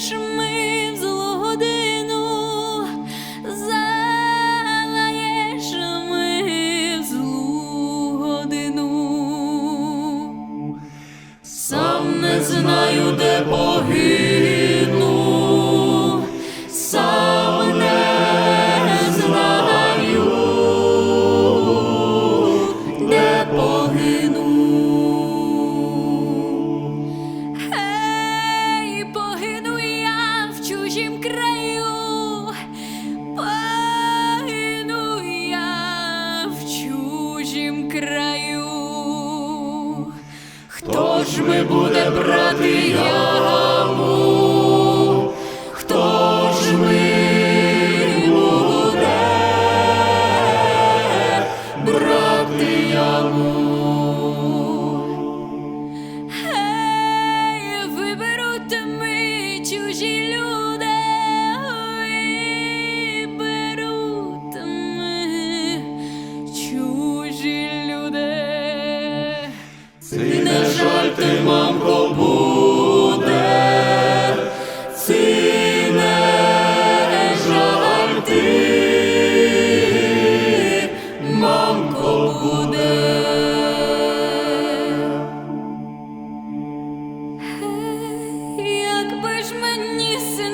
Лиш ми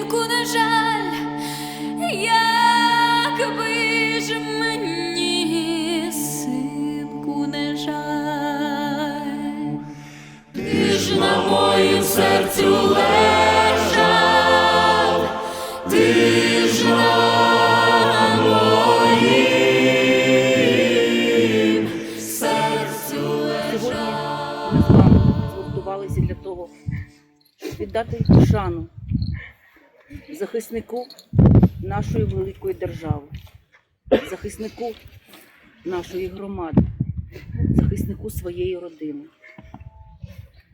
синку, не жаль, якби ж мені, синку, не жаль, ти ж на моїм серцю лежав, ти ж на моїм серцю лежав. Ми з вами згуртувалися для того, щоб віддати шану захиснику нашої великої держави, захиснику нашої громади, захиснику своєї родини,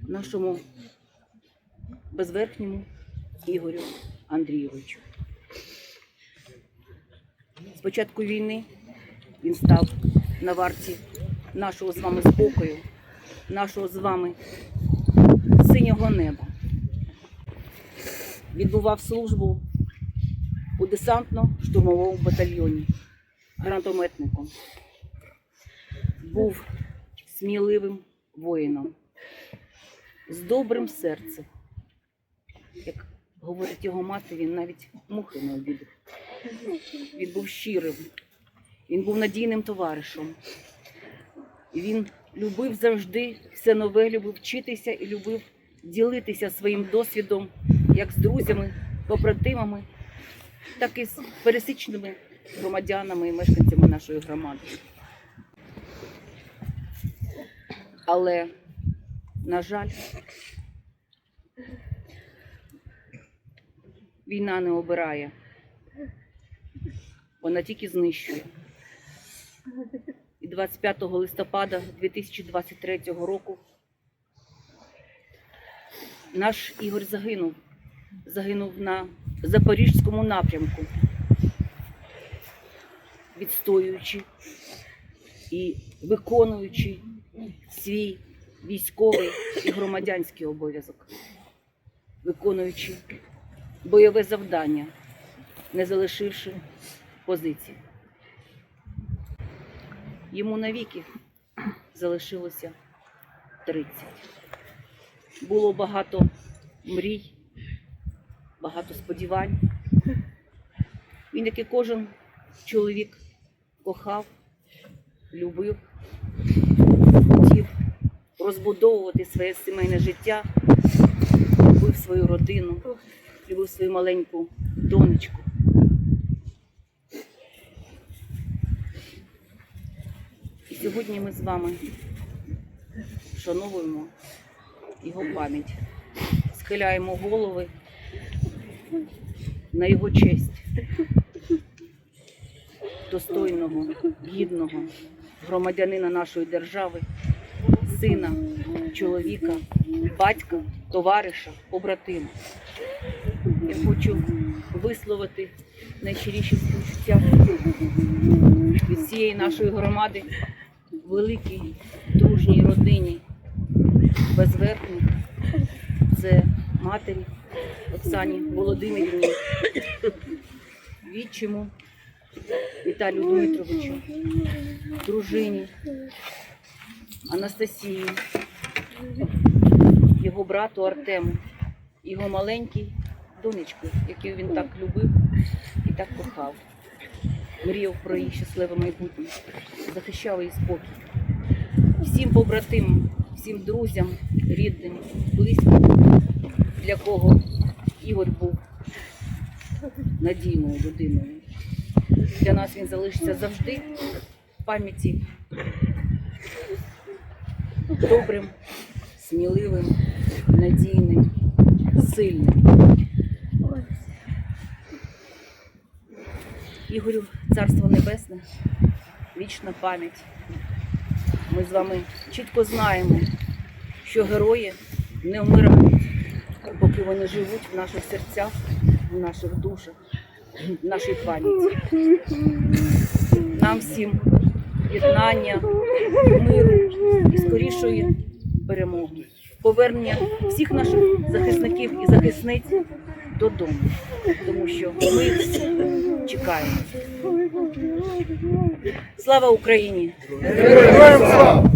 нашому безверхньому Ігорю Андрійовичу. З початку війни він став на варті нашого з вами спокою, нашого з вами синього неба. Відбував службу у десантно-штурмовому батальйоні гранатометником. Був сміливим воїном, з добрим серцем. Як говорить його мати, він навіть мухи не обідав. Він був щирим, він був надійним товаришем. Він любив завжди все нове, любив вчитися і любив ділитися своїм досвідом як з друзями, побратимами, так і з пересічними громадянами і мешканцями нашої громади. Але, на жаль, війна не обирає. Вона тільки знищує. І 25 листопада 2023 року наш Ігор загинув. Загинув на Запорізькому напрямку, відстоюючи і виконуючи свій військовий і громадянський обов'язок, виконуючи бойове завдання, не залишивши позиції. Йому навіки залишилося 30. Було багато мрій, багато сподівань. Він, як і кожен чоловік, кохав, любив, хотів розбудовувати своє сімейне життя, любив свою родину, любив свою маленьку донечку. І сьогодні ми з вами вшановуємо його пам'ять, схиляємо голови на його честь достойного, гідного громадянина нашої держави, сина, чоловіка, батька, товариша, побратима. Я хочу висловити найщиріші співчуття від всієї нашої громади, великій дружній родині безверхних. Це матері, Оксані Володимирівні, відчиму Віталію Дмитровичу, дружині Анастасії, його брату Артему, його маленькій донечку, яку він так любив і так кохав. Мріяв про її щасливе майбутнє, захищав її спокій. Всім побратимам, всім друзям, рідним, близьким, для кого Ігор був надійною людиною. Для нас він залишиться завжди в пам'яті добрим, сміливим, надійним, сильним. Ігорю, царство небесне, вічна пам'ять. Ми з вами чітко знаємо, що герої не вмирають, поки вони живуть в наших серцях, в наших душах, в нашій пам'яті. Нам всім єднання, миру і скорішої перемоги. Повернення всіх наших захисників і захисниць додому, тому що ми чекаємо. Слава Україні! Героям слава!